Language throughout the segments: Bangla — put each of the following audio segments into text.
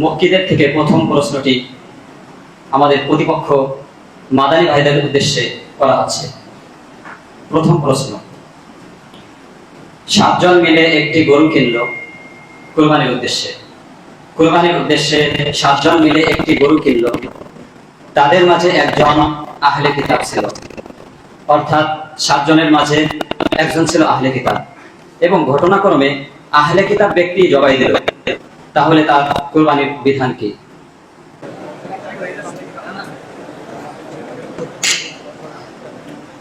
মক্কিদের থেকে প্রথম প্রশ্নটি আমাদের প্রতিপক্ষ মাদানী ভাইদের উদ্দেশ্যে করা হচ্ছে। প্রথম প্রশ্ন, সাতজন মিলে একটি গরু কিনল কোরবানির উদ্দেশ্যে। কোরবানির উদ্দেশ্যে সাতজন মিলে একটি গরু কিনল। তাদের মাঝে একজন আহলে কিতাব ছিল। অর্থাৎ সাতজনের মাঝে একজন ছিল আহলে কিতাব। এবং ঘটনাক্রমে আহলে কিতাব ব্যক্তি জবাই দিল। তাহলে তার কোরবানির বিধান কি?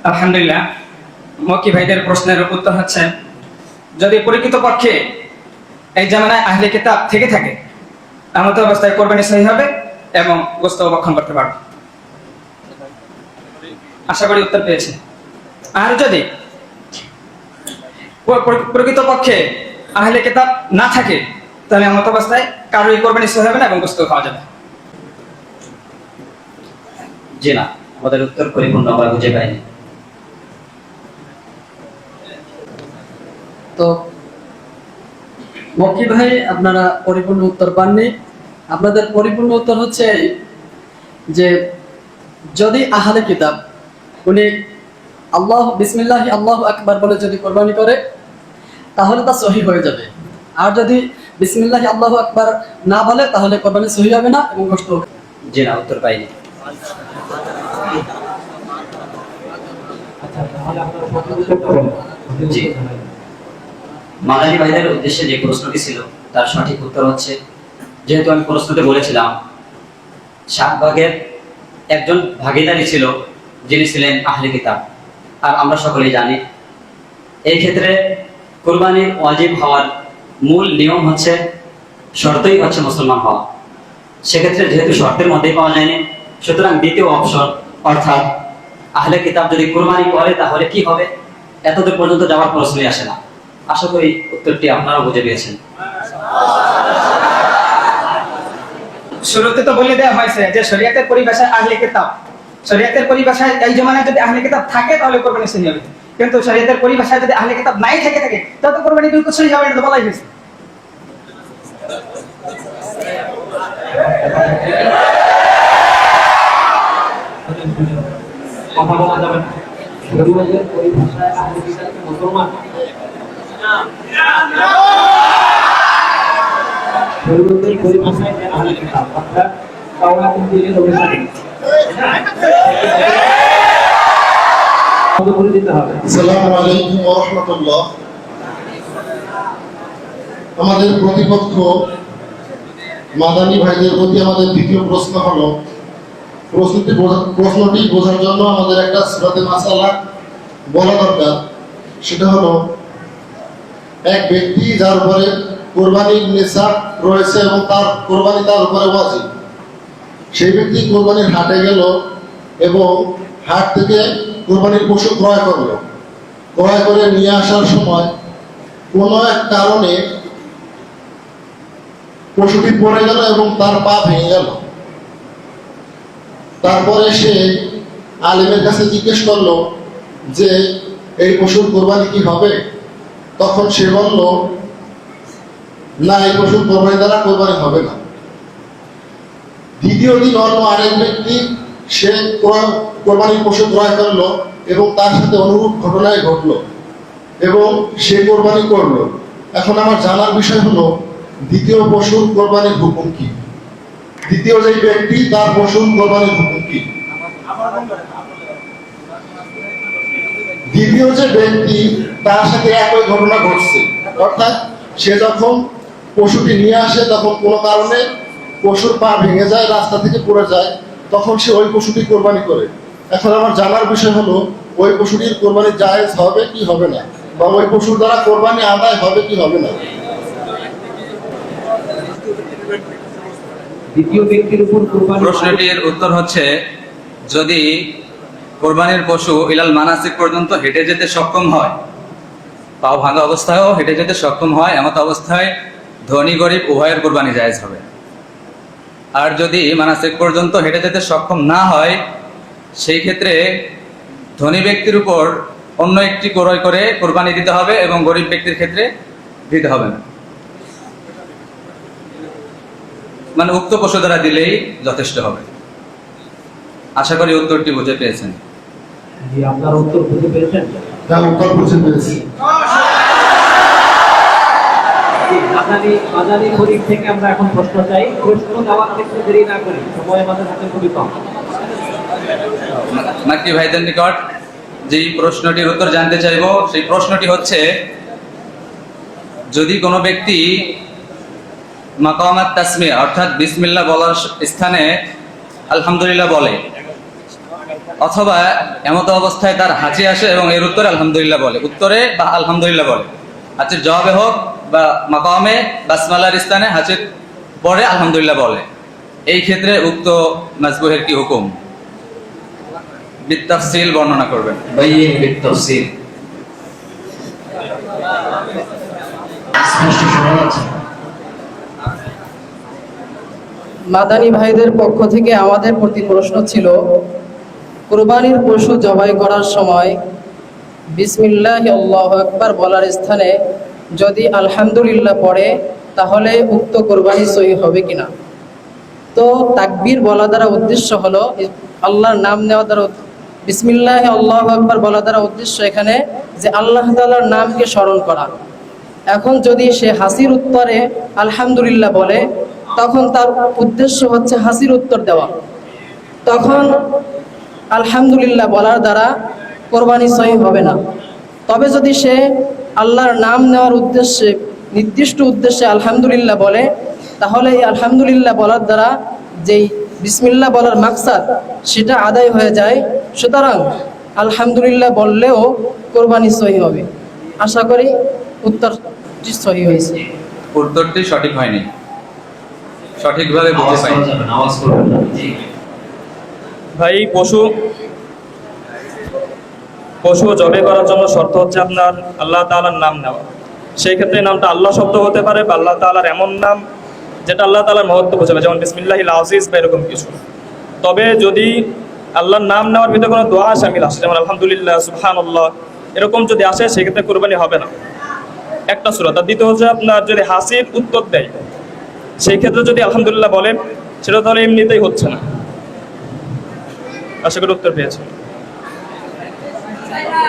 আলহামদুলিল্লাহ মকি ভাইদের প্রশ্নের উত্তর হচ্ছে, যদি পরিচিত পক্ষে এই জামানায় আহলে কিতাব থেকে থাকে, এমত অবস্থায় কোরবানি সহি হবে এবং গোস্ত ভক্ষণ করতে পারবে। আশা করি উত্তর পেয়েছে। আর যদি প- প- প্রকৃত পক্ষে আহলে কিতাব না থাকে তাহলে এমত অবস্থায় কারোই কোরবানি সহি হবে না এবং গোস্ত খাওয়া যাবে? জি না, আমাদের উত্তর পরিপূর্ণ আমরা বুঝে পাইনি। তো মক্কি ভাই, আপনারা পরিপূর্ণ উত্তর পাননি। আপনাদের পরিপূর্ণ উত্তর হচ্ছে যে যদি আহলে কিতাব, উনি আল্লাহ, বিসমিল্লাহ, আল্লাহ আকবার বলে যদি কোরবানি করে, তাহলে তা সহি হয়ে যাবে। আর যদি বিসমিল্লাহ, আল্লাহ আকবার না বলে তাহলে কোরবানি সহি হবে না এবং কষ্ট হবে। জি না, উত্তর পাইনি। ভাইদের উদ্দেশ্যে যে প্রশ্নটি ছিল, তার সঠিক উত্তর হচ্ছে, যেহেতু আমি প্রশ্নতে বলেছিলাম সাত ভাগের একজন ভাগিদারি ছিল, যিনি ছিলেন আহলে কিতাব। আর আমরা সকলেই জানি, এই ক্ষেত্রে কোরবানির ওয়াজিব হওয়ার মূল নিয়ম হচ্ছে শর্তই হচ্ছে মুসলমান হওয়া। সেক্ষেত্রে যেহেতু শর্তের মধ্যেই পাওয়া যায়নি, সুতরাং দ্বিতীয় অপশন অর্থাৎ আহলে কিতাব যদি কোরবানি করে, তাহলে কি হবে? এতদূর পর্যন্ত যাওয়ার প্রশ্নই আসে না। আশা করি উত্তরটি আপনারাও বুঝে পেয়েছেন শুরুতে তো বলে দেওয়া হয়েছে যে শরিয়াতের পরিভাষায় আহলে কিতাব, শরিয়াতের পরিভাষায় এই জমানায় যদি আহলে কিতাব থাকে, তাহলে কোরবানি সহি হবে। কিন্তু শরিয়াতের পরিভাষায় যদি আহলে কিতাব নাই থেকে থাকে, তাহলে তো কোরবানি বিলকুল সহি হবে না বলাই হয়েছে। বলা পরিভাষায় আহলে কিতাব অর্থাৎ করে দিতে হবে। আমাদের প্রতিপক্ষ মাদানী ভাইদের প্রতি আমাদের দ্বিতীয় প্রশ্ন হলো, প্রশ্নটি প্রশ্নটি বোঝার জন্য আমাদের একটা সুরাতে মাসালা বলা দরকার। সেটা হলো, এক ব্যক্তি যার উপরে কোরবানির নেশা রয়েছে এবং তার কোরবানি তার উপরে ওয়াজিব। সেই ব্যক্তি কোরবানির হাটে গেল এবং হাট থেকে কোরবানির পশু ক্রয় করল। ক্রয় করে নিয়ে আসার সময় কোনো এক কারণে পশুটি পড়ে গেল এবং তার পা ভেঙে গেল। তারপরে সে আলিমের কাছে জিজ্ঞেস করল যে, এই পশুর কোরবানি কি হবে? তখন সে বলল, না, এই পশুর কোরবানি দ্বারা কোরবানি হবে না। দ্বিতীয় দিন অন্য আরেক ব্যক্তি সে কোরবানির পশু ক্রয় করল এবং তার সাথে অনুরূপ ঘটনায় ঘটলো এবং সে কোরবানি করল। এখন আমার জানার বিষয় হলো, দ্বিতীয় পশুর কোরবানির হুকুম কি? দ্বিতীয় যে ব্যক্তি, তার পশুর কোরবানির হুকুম কি? দ্বিতীয় যে ব্যক্তি, তার সাথে একই ঘটনা ঘটছে। অর্থাৎ সে যখন পশুটি নিয়ে আসে, তখন কোনো কারণে পশুর পা ভেঙে যায়, রাস্তা থেকে পড়ে যায় তখন সে ওই পশুটি কোরবানি করে। এখন আমার জানার বিষয় হলো ওই পশুটির কোরবানি জায়েজ হবে কি হবে না? বা ওই পশুর দ্বারা কোরবানি আদায় হবে কি হবে না? দ্বিতীয় ব্যক্তির উপর কোরবানি প্রশ্নটির উত্তর হচ্ছে যদি কোরবানির পশু ইলাল মানাসিক পর্যন্ত হেঁটে যেতে সক্ষম হয় পাও ভাঙা অবস্থায়ও হেঁটে যেতে সক্ষম হয় এমত অবস্থায় ধনী গরিব উভয়ের কোরবানি জায়েজ হবে। আর যদি মানাসিক পর্যন্ত হেঁটে যেতে সক্ষম না হয় সেই ক্ষেত্রে ধনী ব্যক্তির উপর অন্য একটি ক্রয় করে কোরবানি দিতে হবে এবং গরিব ব্যক্তির ক্ষেত্রে দিতে হবে না। মানে উক্ত পশু দ্বারা দিলেই যথেষ্ট হবে। আশা করি উত্তরটি বুঝে পেয়েছেন। আপনার উত্তর বুঝতে পেরেছেন হ্যাঁ উত্তর বুঝে পেরেছি জি, মাদানী মাদানী শরীফ থেকে আমরা এখন প্রশ্ন চাই প্রশ্ন দেওয়ার ক্ষেত্রে দেরি না করি সময় আমাদের হাতে খুবই কম। ভাইদের নিকট প্রশ্নটির উত্তর জানতে চাইব সেই প্রশ্নটি হচ্ছে যদি কোনো ব্যক্তি মাকামাত তাসমিয়া অর্থাৎ বিসমিল্লাহ বলার স্থানে আলহামদুলিল্লাহ বলে অথবা এমতো অবস্থায় তার হাঁচি আসে এবং এর উত্তরে আলহামদুলিল্লাহ বলে উত্তরে বা আলহামদুলিল্লাহ বলে হাঁচির জবাবে হোক বা মাকামে বাসমালার স্থানে হাঁচির পরে আলহামদুলিল্লাহ বলে। এই ক্ষেত্রে উক্ত মাজবুহের কি হুকুম? বিত্তাফসিল বর্ণনা করবেন। বাইয়িন বিত্তাফসিল। স্পষ্ট শোনা যাচ্ছে। মাদানী ভাইদের পক্ষ থেকে আমাদের প্রতি প্রশ্ন ছিল কুরবানির পশু জবাই করার সময় বিসমিল্লাহ আল্লাহ আকবার বলার স্থানে যদি আলহামদুলিল্লাহ পড়ে, তাহলে উক্ত কোরবানি সহি হবে কিনা? তো তাকবীর বলা দ্বারা উদ্দেশ্য হলো, আল্লাহর নাম নেওয়া দ্বারা বিসমিল্লাহ, আল্লাহ আকবার বলা দ্বারা উদ্দেশ্য এখানে যে আল্লাহ তাআলার নামকে স্মরণ করা। এখন যদি সে হাসির উত্তরে আলহামদুলিল্লাহ বলে, তখন তার উদ্দেশ্য হচ্ছে হাসির উত্তর দেওয়া। তখন আলহামদুলিল্লাহ বলার দ্বারা কোরবানি সহি হবে না। তবে যদি সে আল্লাহর নাম নেওয়ার উদ্দেশ্যে নির্দিষ্ট উদ্দেশ্যে আলহামদুলিল্লাহ বলে তাহলে এই আলহামদুলিল্লাহ বলার দ্বারা যেই বিসমিল্লাহ বলার মাকসাদ সেটা আদায় হয়ে যায়। সুতরাং আলহামদুলিল্লাহ বললেও কোরবানি সহি হবে। আশা করি উত্তরটি সহি হয়েছে। উত্তরটি সঠিক হয়নি। সঠিকভাবে বুঝে আওয়াজ পাই করা যাবে না আওয়াজ করবেন না জি ভাই পশু পশু জবে করার জন্য শর্ত হচ্ছে আপনার আল্লাহ তাআলার নাম নেওয়া। সেই ক্ষেত্রে নামটা আল্লাহ শব্দ হতে পারে বা আল্লাহ তাআলার এমন নাম যেটা আল্লাহ তালার মহত্ব বোঝাবে, যেমন বিসমিল্লাহ আজিজ বা এরকম কিছু। তবে যদি আল্লাহর নাম নেওয়ার ভিতরে কোনো দোয়া শামিল আসে, যেমন আলহামদুলিল্লাহ, সুবহানাল্লাহ, এরকম যদি আসে, সেক্ষেত্রে কোরবানি হবে না। একটা সুরত আর দ্বিতীয় হচ্ছে আপনার যদি হাসির উত্তর দেয় সেই ক্ষেত্রে যদি আলহামদুলিল্লাহ বলেন, সেটা তাহলে এমনিতেই হচ্ছে না। আশা করি উত্তর পেয়েছেন।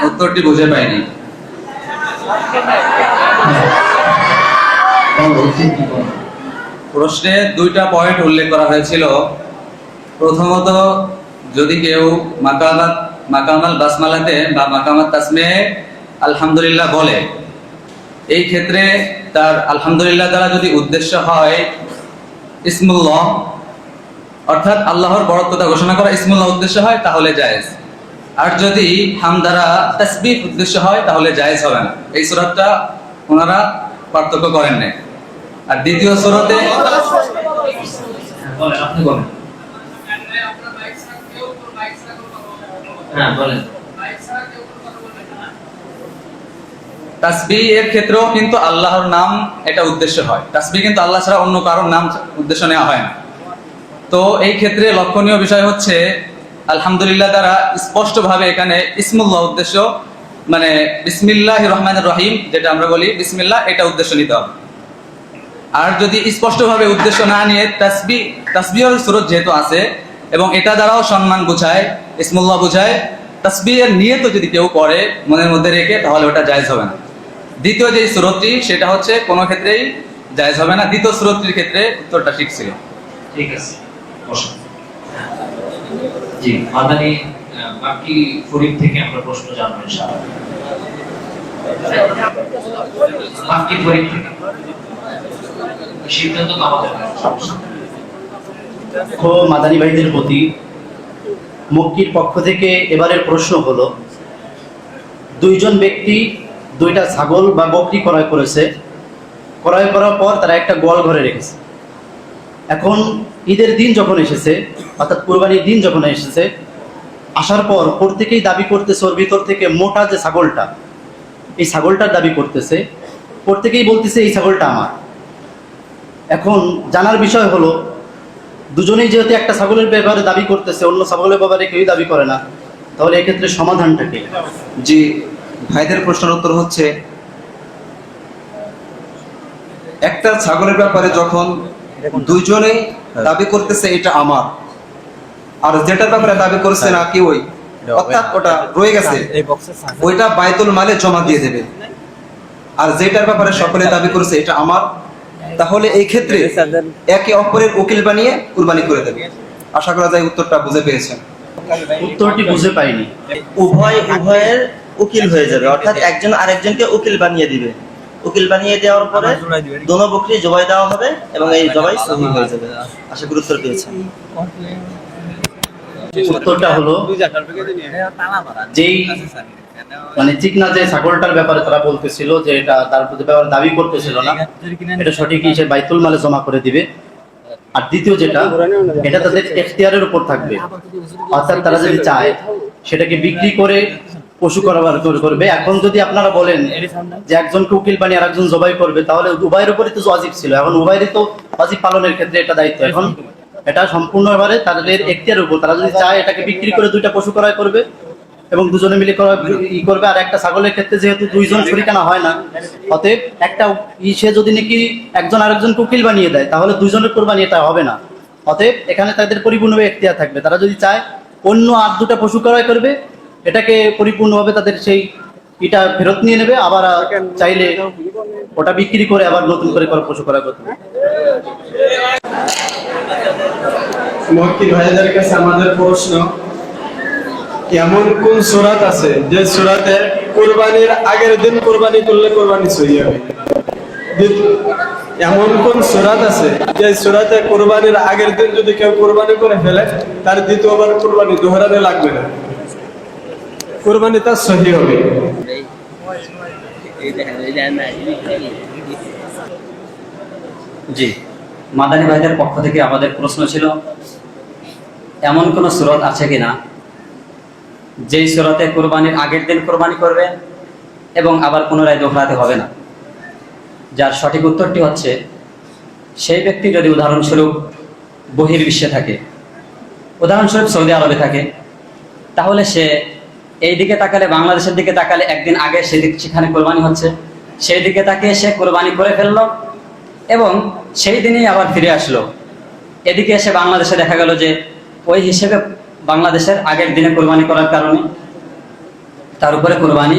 উত্তরটি বুঝে পাইনি? প্রশ্নে দুইটা পয়েন্ট উল্লেখ করা হয়েছিল। প্রথমত যদি কেউ মাকামাত মাকামাল বাসমালাতে বা মাকামাত তাসমে আলহামদুলিল্লাহ বলে এই ক্ষেত্রে তার আলহামদুলিল্লাহ দ্বারা যদি উদ্দেশ্য হয় ইসমুল্লাহ অর্থাৎ আল্লাহর বরত্বতা ঘোষণা করা ইসমুল্লাহ উদ্দেশ্য হয় তাহলে জায়েজ। আর যদি হাম দ্বারা তাসবিহ উদ্দেশ্য হয় তাহলে জায়েজ হবে না। এই সুরাতটা ওনারা পার্থক্য করেন নাই। আর দ্বিতীয় সুরতে হ্যাঁ, আপনি বলেন। হ্যাঁ বলেন। তাসবি এর ক্ষেত্রেও কিন্তু আল্লাহর নাম এটা উদ্দেশ্য হয়। তাসবি কিন্তু আল্লাহ ছাড়া অন্য কারোর নাম উদ্দেশ্য নেওয়া হয় না। তো এই ক্ষেত্রে লক্ষণীয় বিষয় হচ্ছে আলহামদুলিল্লাহ দ্বারা স্পষ্টভাবে এখানে ইসমুল্লাহ উদ্দেশ্য মানে বিসমিল্লাহ রহমান রহিম যেটা আমরা বলি, বিসমিল্লাহ এটা উদ্দেশ্য নিতে হবে। আর যদি স্পষ্টভাবে উদ্দেশ্য না নিয়ে তাসবি তাসবিহর সুরত যেহেতু আছে এবং এটা দ্বারাও সম্মান বুঝায়, ইসমুল্লাহ বুঝায়, তাসবিহের নিয়ত যদি কেউ করে মনের মধ্যে রেখে, তাহলে ওটা জায়েজ হবে না। দ্বিতীয় যে সুরতটি, সেটা হচ্ছে কোনো ক্ষেত্রেই জায়েজ হবে না। দ্বিতীয় সুরতটির ক্ষেত্রে উত্তরটা ঠিক ছিল। ঠিক আছে। জি, মাদানি বাকি ফরিদ থেকে আমরা প্রশ্ন জানব ইনশাআল্লাহ। বাকি ফরিদ থেকে। সিদ্ধান্ত আমাদের মাদানী ভাইদের প্রতি মুক্তির পক্ষ থেকে এবারের প্রশ্ন হলো, দুইজন ব্যক্তি দুইটা ছাগল বা বকরি ক্রয় করেছে, ক্রয় করার পর তারা একটা গোয়াল ঘরে রেখেছে। এখন ঈদের দিন যখন এসেছে অর্থাৎ কুরবানির দিন যখন এসেছে আসার পর প্রত্যেকেই দাবি করতেছে ওর ভিতর থেকে মোটা যে ছাগলটা এই ছাগলটার দাবি করতেছে। প্রত্যেকেই বলতেছে এই ছাগলটা আমার। এখন জানার বিষয় হলো দুজনেই যেহেতু একটা ছাগলের ব্যাপারে দাবি করতেছে অন্য ছাগলের ব্যাপারে কেউই দাবি করে না তাহলে এক্ষেত্রে সমাধানটা কি? জি ভাইদের প্রশ্নের উত্তর হচ্ছে একটা ছাগলের ব্যাপারে যখন দুইজনেই দাবি করতেছে এটা আমার। আর যেটার ব্যাপারে দাবি করছে না কি ওই? অর্থাৎ ওটা রয়ে গেছে। ওইটা বাইতুল মালে জমা দিয়ে দেবে। আর যেটার ব্যাপারে সকলে দাবি করেছে এটা আমার। তাহলে এই ক্ষেত্রে একে অপরের উকিল বানিয়ে কুরবানি করে দেবে। আশা করা যায় উত্তরটা বুঝে পেয়েছেন। উত্তরটি বুঝে পাইনি। উভয় উভয়ের উকিল হয়ে যাবে। অর্থাৎ একজন আরেকজনকে উকিল বানিয়ে দিবে। উকিল বানিয়ে দেওয়ার পরে দোনো বকরি জবাই দেওয়া হবে এবং এই জবাই সহি হয়ে যাবে। আশা করি উত্তর পেয়েছেন। উত্তরটা হলো যেই মানে ঠিক না যে ছাগলটার ব্যাপারে তারা বলতেছিল যে এটা তার প্রতি ব্যাপারে দাবি করতেছিল না এটা সঠিক সে বাইতুল মালে জমা করে দিবে। আর দ্বিতীয় যেটা এটা তাদের এখতিয়ারের উপর থাকবে। অর্থাৎ তারা যদি চায় সেটাকে বিক্রি করে পশু করাবার করে- করবে। এখন যদি আপনারা বলেন যে একজনকে উকিল বানিয়ে আর একজন জবাই করবে, তাহলে উভয়ের উপরে তো ওয়াজিব ছিল। এখন উভয়েরই তো ওয়াজিব পালনের ক্ষেত্রে এটা দায়িত্ব। এখন এটা সম্পূর্ণভাবে তাদের এখতিয়ারের উপর। তারা যদি চায় এটাকে বিক্রি করে দুইটা পশু ক্রয় করবে এবং দুজনে মিলে ই করবে, আর একটা ছাগলের ক্ষেত্রে যেহেতু দুইজন শরিকানা হয় না, অতএব একটা ই সে যদি নাকি একজন আরেকজনকে উকিল বানিয়ে দেয়, তাহলে দুজনের কোরবানি এটা হবে না। অতএব এখানে তাদের পরিপূর্ণভাবে এখতিয়ার থাকবে। তারা যদি চায় অন্য আর দুটা পশু ক্রয় করবে এটাকে পরিপূর্ণভাবে তাদের সেই এটা ফেরত নিয়ে নেবে আবার চাইলে ওটা বিক্রি করে আবার নতুন করে করা পশু ক্রয় করতে। ভাইদের কাছে আমাদের প্রশ্ন এমন কোন সুরাত আছে? যে সুরাতে কোরবানির আগের দিন কোরবানি করলে কোরবানি সহি হবে। এমন কোন সুরাত আছে? যে সুরাতে কোরবানির আগের দিন যদি কেউ কোরবানি করে ফেলে তার দ্বিতীয়বার কোরবানি দোহরানো লাগবে না। কোরবানি তার সহি হবে। জি। মাদানী ভাইদের পক্ষ থেকে আমাদের প্রশ্ন ছিল, এমন কোন সুরত আছে কিনা? যেই সুরতে কোরবানির আগের দিন কোরবানি করবে এবং আবার পুনরায় দোহরাতে হবে না। যার সঠিক উত্তরটি হচ্ছে, সেই ব্যক্তি যদি উদাহরণস্বরূপ বহির্বিশ্বে থাকে, উদাহরণস্বরূপ সৌদি আরবে থাকে, তাহলে সে এই দিকে তাকালে, বাংলাদেশের দিকে তাকালে একদিন আগে সেদিক সেখানে কোরবানি হচ্ছে। সেই দিকে তাকিয়ে সে কোরবানি করে ফেলল এবং সেই দিনেই আবার ফিরে আসলো। এদিকে এসে বাংলাদেশে দেখা গেল যে ওই হিসেবে বাংলাদেশের আগের দিনে কোরবানি করার কারণে তার উপরে কোরবানি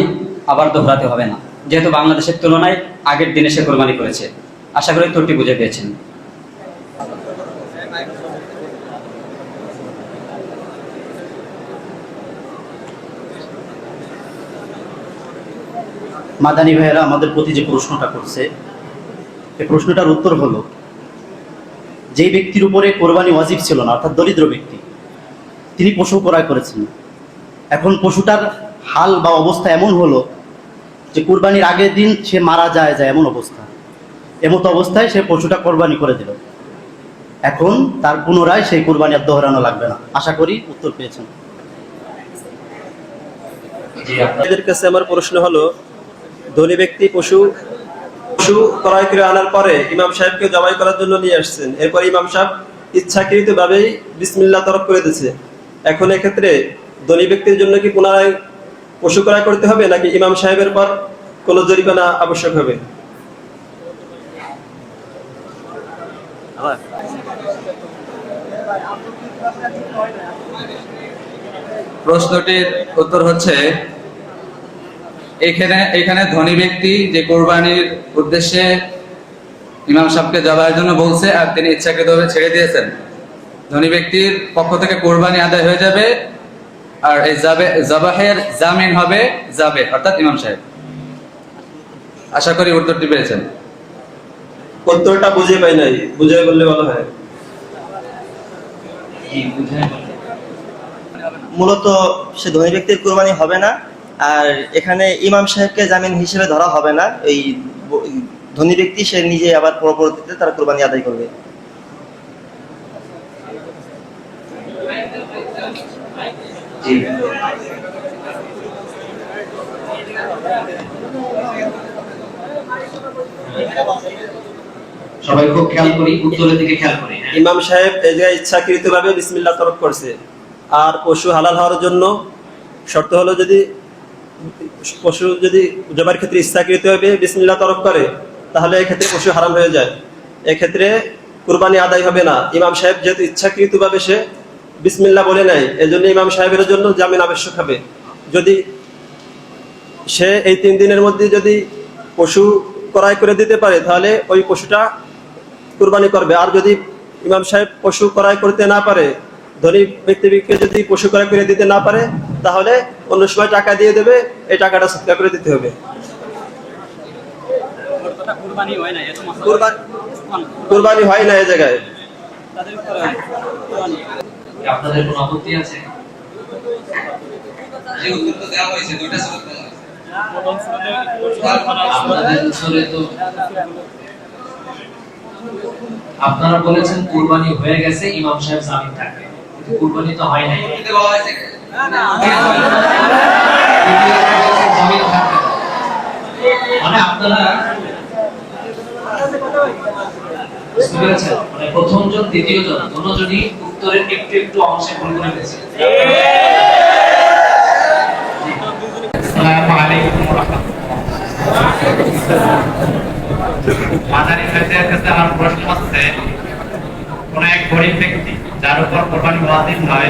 আবার দোহরাতে হবে না। যেহেতু বাংলাদেশের তুলনায় আগের দিনে সে কোরবানি করেছে। আশা করি তোরটি বুঝে পেয়েছেন। মাদানী ভাইয়েরা আমাদের প্রতি যে প্রশ্নটা করছে, এই প্রশ্নটার উত্তর হলো, যে ব্যক্তির উপরে কোরবানি ওয়াজিব ছিল না, অর্থাৎ দরিদ্র ব্যক্তি, তিনি পশু ক্রয় করেছেন। এখন পশুটার হাল বা অবস্থা এমন হলো যে কোরবানির আগের দিন সে মারা যায় যায় এমন অবস্থা। এমতো অবস্থায় সে পশুটা কোরবানি করে দিল। এখন তার পুনরায় সেই কোরবানি আর দোহরানো লাগবে না। আশা করি উত্তর পেয়েছেন। এদের কাছে আমার প্রশ্ন হলো ধনী ব্যক্তি পশু পশু ক্রয় করে আনার পরে ইমাম সাহেবকে জবাই করার জন্য নিয়ে আসছেন। এরপর ইমাম সাহেব ইচ্ছাকৃত ভাবেই বিসমিল্লাহ তরফ করে দিচ্ছে এখন এক্ষেত্রে ধনী ব্যক্তির জন্য কি পুনরায় পশু ক্রয় করতে হবে, নাকি ইমাম সাহেবের পর কোনো জরিমানা আবশ্যক হবে? প্রশ্নটির উত্তর হচ্ছে এখানে এখানে ধনী ব্যক্তি যে কোরবানির উদ্দেশ্যে ইমাম সাহেবকে জবাইয়ের জন্য বলছে আর তিনি ইচ্ছাকৃতভাবে ছেড়ে দিয়েছেন। ধনী ব্যক্তির পক্ষ থেকে কোরবানি আদায় হয়ে যাবে আর এই জাবে জবাহের জামিন হবে যাবে অর্থাৎ ইমাম সাহেব। আশা করি উত্তরটি পেয়েছেন। উত্তরটা বুঝে পাই নাই বুঝে বললে ভালো হয়। মূলত সে ধনী ব্যক্তির কোরবানি হবে না আর এখানে ইমাম সাহেবকে জামিন হিসেবে ধরা হবে না। এই ধনী ব্যক্তি সে নিজে আবার পরবর্তীতে তার কোরবানি আদায় করবে। সবাই খুব খেয়াল করি উত্তরের দিকে খেয়াল করি ইমাম সাহেব এই জায়গায় ইচ্ছাকৃত ভাবে বিসমিল্লাহ তরফ করছে। আর পশু হালাল হওয়ার জন্য শর্ত হলো যদি পশু যদি জবার ক্ষেত্রে ইচ্ছাকৃত ভাবে বিসমিল্লাহ তরফ করে, তাহলে এক্ষেত্রে পশু হারাম হয়ে যায়। এক্ষেত্রে কুরবানি আদায় হবে না। ইমাম সাহেব যেহেতু ইচ্ছাকৃতভাবে সে বিসমিল্লাহ বলে নেয় এজন্য ইমাম সাহেবের জন্য জামিন আবশ্যক হবে। যদি সে এই তিন দিনের মধ্যে যদি পশু ক্রয় করে দিতে পারে, তাহলে ওই পশুটা কুরবানি করবে। আর যদি ইমাম সাহেব পশু ক্রয় করতে না পারে, ধনী ব্যক্তিকে যদি পশু ক্রয় করে দিতে না পারে, তাহলে অন্য সময় টাকা দিয়ে দেবে, এই টাকাটা সৎকার করে দিতে হবে। কুরবানি- হয় না এই জায়গায়। আপনারা বলেছেন কোরবানি হয়ে গেছে, ইমাম সাহেব জামিন থাকবে। কুরবানি হয় নাই। জামিন থাকবে না। মানে আপনারা মানে প্রথম জন দ্বিতীয় জন দুজনই উত্তরের একটু একটু অংশে ভুল করে কাছে আমার প্রশ্ন হচ্ছে কোন এক গরিব ব্যক্তি যার উপর কোরবানি ওয়াজিব নয়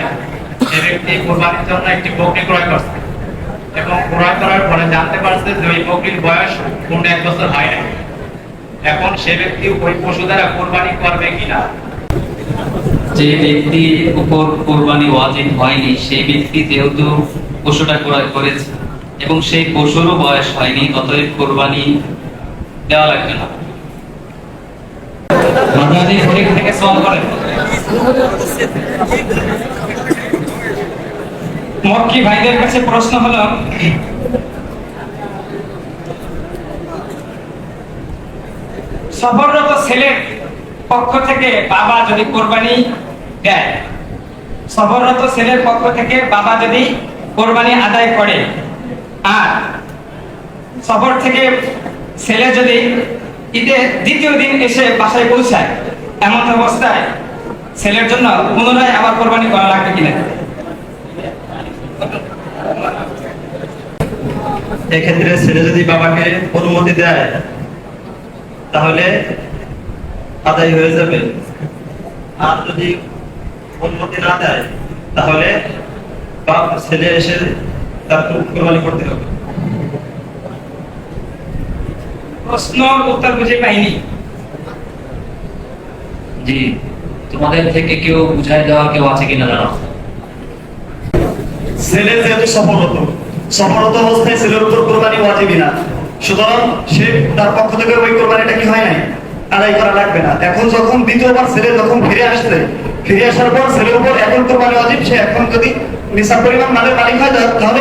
সে ব্যক্তি কোরবানির জন্য একটি বকরি ক্রয় করছে এবং ক্রয় করার পরে জানতে পারছে যে ওই বকরির বয়স পূর্ণ এক বছর হয় না এখন সে ব্যক্তি ওই পশু দ্বারা কোরবানি করবে কিনা? যে ব্যক্তির উপর কোরবানি ওয়াজিব হয়নি সেই ব্যক্তি যেহেতু পশুটা ক্রয় করেছে এবং সেই পশুরও বয়স হয়নি অতএব কোরবানি দেওয়া লাগবে না। মাদানী হরিক থেকে সওয়াল করেন। মক্কি ভাইদের কাছে প্রশ্ন হলো? সফররত ছেলের পক্ষ থেকে বাবা যদি কোরবানি দেয়, সফররত ছেলের পক্ষ থেকে বাবা যদি কোরবানি আদায় করে, আর সফর থেকে ছেলে যদি ঈদের দ্বিতীয় দিন এসে বাসায় পৌঁছায়, এমন অবস্থায় ছেলের জন্য পুনরায় আবার কোরবানি করা লাগবে কিনা? এক্ষেত্রে ছেলে যদি বাবাকে অনুমতি দেয় তাহলে আদায় হয়ে যাবে। আর যদি অনুমতি না দেয় তাহলে বাপ ছেলে এসে তার কোরবানি করতে হবে। প্রশ্ন উত্তর বুঝে পাইনি। জি। তোমাদের থেকে কেউ বুঝাই দেওয়া কেউ আছে কিনা জানো? ছেলে যেহেতু সফলত সফলত অবস্থায় ছেলের উপর কোরবানি সুতরাং সে তার পক্ষ থেকে ওই কোরবানিটা কি হয় নাই? আদায় করা লাগবে না। এখন যখন দ্বিতীয়বার ছেলে যখন ফিরে আসছে, ফিরে আসার পর ছেলের উপর এখন কোরবানি ওয়াজিব সে এখন যদি নিসাব পরিমাণ মালের মালিক হয়, তাহলে